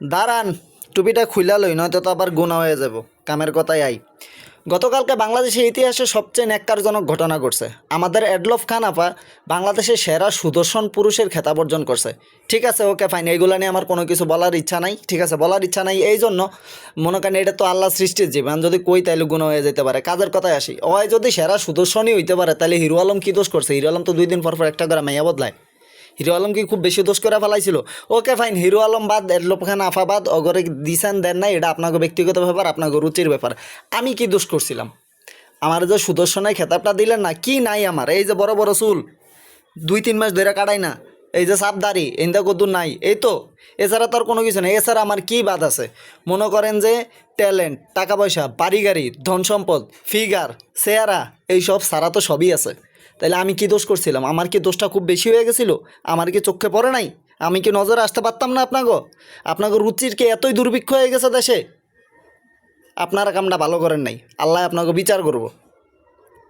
দাঁড়ান, টুপিটা খুইলা লই, নয়তো তো আবার গুণা হয়ে যাব। কামের কথাই আই। গতকালকে বাংলাদেশের ইতিহাসে সবচেয়ে ন্যাক্কারজনক ঘটনা ঘটছে। আমাদের এডলফ খান আপা বাংলাদেশের সেরা সুদর্শন পুরুষের খেতাব অর্জন করছে। ঠিক আছে, ওকে ফাইন এইগুলো নিয়ে আমার কোনো কিছু বলার ইচ্ছা নাই। ঠিক আছে, বলার ইচ্ছা নাই এই জন্য মনে করেন এটা তো আল্লাহ সৃষ্টির জীবন যদি কই, তাইলে গুণ হয়ে যেতে পারে। কাজের কথায় আসি। ওই যদি সেরা সুদর্শনই হইতে পারে তাহলে হিরো আলম কী দোষ করছে? হিরো আলম তো দুই দিন পর পর একটা করে মাইয়া বদলায়। হিরো আলম কি খুব বেশি দোষ করে ফেলাইছিল? ওকে ফাইন হিরো আলম বাদ এডলপ খান আফা বাদ, অগরে দিছেন, দেন নাই, এটা আপনাকে ব্যক্তিগত ব্যাপার, আপনাকে রুচির ব্যাপার। আমি কি দোষ করছিলাম? আমার যে সুদর্শনের খেতাবটা দিলেন না, কি নাই আমার? এই যে বড় বড় চুল, দুই তিন মাস ধরে কাটাই না। এই যে সাপ দাড়ি এন্দা কদুর নাই। এই তো, এছাড়া তো আর কোনো কিছু নেই। এছাড়া আমার কি বাদ আছে? মনে করেন যে ট্যালেন্ট টাকা পয়সা, বাড়ি গাড়ি, ধন সম্পদ ফিগার চেহারা, এইসব সারা তো সবই আছে। তাহলে আমি কি দোষ করছিলাম? আমার কি দোষটা খুব বেশি হয়ে গেছিল? আমার কি চোখে পড়ে নাই? আমি কি নজরে আসতে পারতাম না আপনাকে আপনাকে রুচির কি এতই দুর্ভিক্ষ হয়ে গেছে দেশে? আপনারা কামটা ভালো করেন নাই। আল্লাহ আপনাকে বিচার করব।